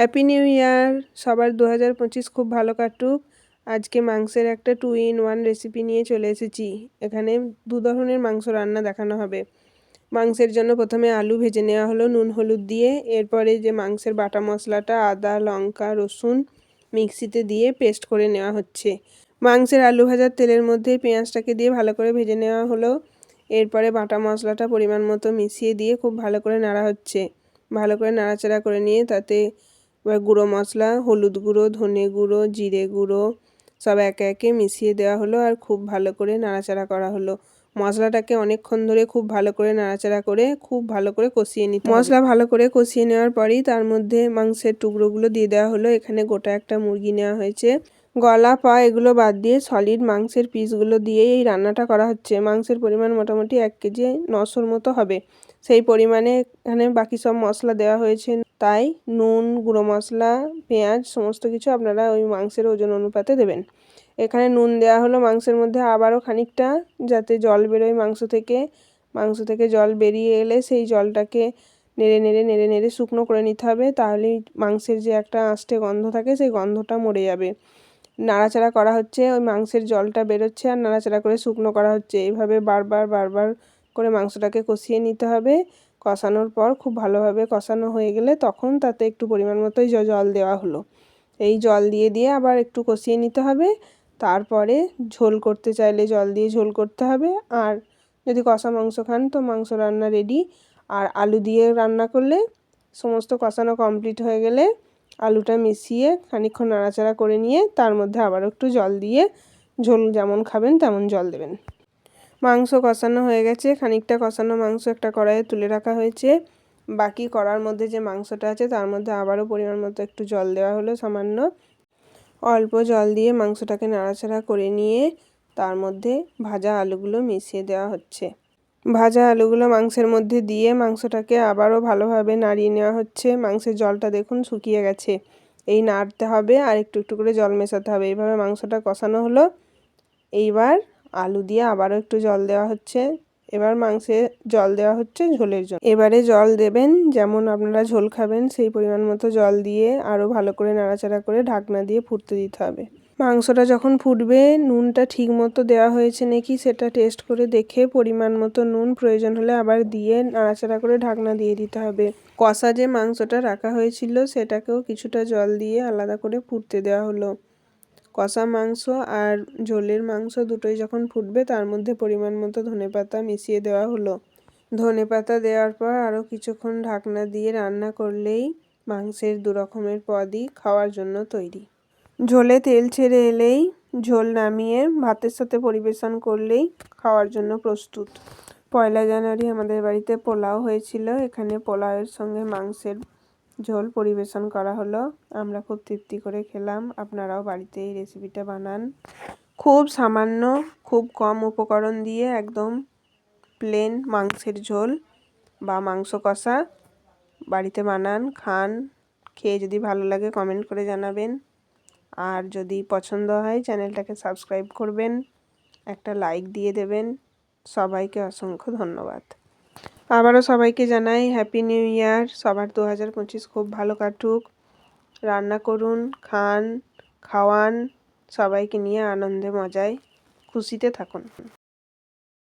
Happy new year সবার দু হাজার পঁচিশ খুব ভালো কাটুক। আজকে মাংসের একটা টু ইন ওয়ান রেসিপি নিয়ে চলে এসেছি। এখানে দু ধরনের মাংস রান্না দেখানো হবে। মাংসের জন্য প্রথমে আলু ভেজে নেওয়া হলো নুন, হলুদ দিয়ে। এরপরে যে মাংসের বাটা মশলাটা, আদা, লঙ্কা, রসুন মিক্সিতে দিয়ে পেস্ট করে নেওয়া হচ্ছে। মাংসের আলু ভাজার তেলের মধ্যে পেঁয়াজটাকে দিয়ে ভালো করে ভেজে নেওয়া হলো। এরপরে বাটা মশলাটা পরিমাণ মতো মিশিয়ে দিয়ে খুব ভালো করে নাড়া হচ্ছে। ভালো করে নাড়াচাড়া করে নিয়ে তাতে এবার গুঁড়ো মশলা, হলুদ গুঁড়ো, ধনে গুঁড়ো, জিরে গুঁড়ো সব একে একে মিশিয়ে দেওয়া হলো আর খুব ভালো করে নাড়াচাড়া করা হলো। মশলাটাকে অনেকক্ষণ ধরে খুব ভালো করে নাড়াচাড়া করে খুব ভালো করে কষিয়ে নিতে মশলা ভালো করে কষিয়ে নেওয়ার পরেই তার মধ্যে মাংসের টুকরোগুলো দিয়ে দেওয়া হলো। এখানে গোটা একটা মুরগি নেওয়া হয়েছে। গলা, পা এগুলো বাদ দিয়ে সলিড মাংসের পিসগুলো দিয়েই এই রান্নাটা করা হচ্ছে। মাংসের পরিমাণ মোটামুটি এক কেজি নশোর মতো হবে। সেই পরিমাণে এখানে বাকি সব মশলা দেওয়া হয়েছে। তাই নুন, গুঁড়ো মশলা, পেঁয়াজ সমস্ত কিছু আপনারা ওই মাংসের ওজন অনুপাতে দেবেন। এখানে নুন দেওয়া হলো মাংসের মধ্যে আবারও খানিকটা, যাতে জল বেরোয় মাংস থেকে। মাংস থেকে জল বেরিয়ে এলে সেই জলটাকে নেড়ে নেড়ে নেড়ে নেড়ে শুকনো করে নিতে হবে। তাহলেই মাংসের যে একটা আঁশটে গন্ধ থাকে, সেই গন্ধটা মরে যাবে। নাড়াচাড়া করা হচ্ছে, ওই মাংসের জলটা বেরোচ্ছে আর নাড়াচাড়া করে শুকনো করা হচ্ছে। এইভাবে বারবার বারবার করে মাংসটাকে কষিয়ে নিতে হবে। কষানোর পর খুব ভালোভাবে কষানো হয়ে গেলে তখন তাতে একটু পরিমাণ মতোই জল দেওয়া হলো। এই জল দিয়ে দিয়ে আবার একটু কষিয়ে নিতে হবে। তারপরে ঝোল করতে চাইলে জল দিয়ে ঝোল করতে হবে। আর যদি কষা মাংস খান তো মাংস রান্না রেডি আর আলু দিয়ে রান্না করলে সমস্ত কষানো কমপ্লিট হয়ে গেলে আলুটা মিশিয়ে খানিক্ষণ নাড়াচাড়া করে নিয়ে তার মধ্যে আবার একটু জল দিয়ে ঝোল যেমন খাবেন তেমন জল দেবেন। মাংস কষানো হয়ে গেছে, খানিকটা কষানো মাংস একটা কড়াইয়ে তুলে রাখা হয়েছে। বাকি কড়ার মধ্যে যে মাংসটা আছে তার মধ্যে আবারও পরিমাণ মতো একটু জল দেওয়া হলো সামান্য। অল্প জল দিয়ে মাংসটাকে নাড়াচাড়া করে নিয়ে তার মধ্যে ভাজা আলুগুলো মিশিয়ে দেওয়া হচ্ছে। ভাজা আলুগুলো মাংসের মধ্যে দিয়ে মাংসটাকে আবারও ভালোভাবে নাড়িয়ে নেওয়া হচ্ছে। মাংসের জলটা দেখুন শুকিয়ে গেছে। এই নাড়তে হবে আর একটু একটু করে জল মেশাতে হবে। এইভাবে মাংসটা কষানো হলো। এইবার আলু দিয়ে আবারও একটু জল দেওয়া হচ্ছে। এবার মাংসে জল দেওয়া হচ্ছে ঝোলের জন্য। এবারে জল দেবেন, যেমন আপনারা ঝোল খাবেন, সেই পরিমাণ মতো জল দিয়ে আরও ভালো করে নাড়াচাড়া করে ঢাকনা দিয়ে ফুটতে দিতে হবে। মাংসটা যখন ফুটবে, নুনটা ঠিক মতো দেওয়া হয়েছে নাকি সেটা টেস্ট করে দেখে পরিমাণ মতো নুন প্রয়োজন হলে আবার দিয়ে নাড়াচাড়া করে ঢাকনা দিয়ে দিতে হবে। কষা যে মাংসটা রাখা হয়েছিল সেটাকেও কিছুটা জল দিয়ে আলাদা করে ফুটতে দেওয়া হলো। কষা মাংস আর ঝোলের মাংস দুটোই যখন ফুটবে, তার মধ্যে পরিমাণ মতো ধনেপাতা মিশিয়ে দেওয়া হলো। ধনেপাতা দেওয়ার পর আরও কিছুক্ষণ ঢাকনা দিয়ে রান্না করলেই মাংসের দু রকমের পদই খাওয়ার জন্য তৈরি। ঝোলে তেল ছেড়ে এলেই ঝোল নামিয়ে ভাতের সাথে পরিবেশন করলেই খাওয়ার জন্য প্রস্তুত। পয়লা জানুয়ারি আমাদের বাড়িতে পোলাও হয়েছিল। এখানে পোলাওয়ের সঙ্গে মাংসের ঝোল পরিবেশন করা হলো। আমরা খুব তৃপ্তি করে খেলাম। আপনারাও বাড়িতে এই রেসিপিটা বানান। খুব সামান্য, খুব কম উপকরণ দিয়ে একদম প্লেন মাংসের ঝোল বা মাংস কষা বাড়িতে বানান, খান। খেয়ে যদি ভালো লাগে কমেন্ট করে জানাবেন। আর যদি পছন্দ হয়, চ্যানেলটাকে সাবস্ক্রাইব করবেন, একটা লাইক দিয়ে দেবেন। সবাইকে অসংখ্য ধন্যবাদ। আবারও সবাইকে জানাই হ্যাপি নিউ ইয়ার সবার দু হাজার পঁচিশ খুব ভালো কাটুক। রান্না করুন, খান, খাওয়ান, সবাইকে নিয়ে আনন্দে মজায় খুশিতে থাকুন।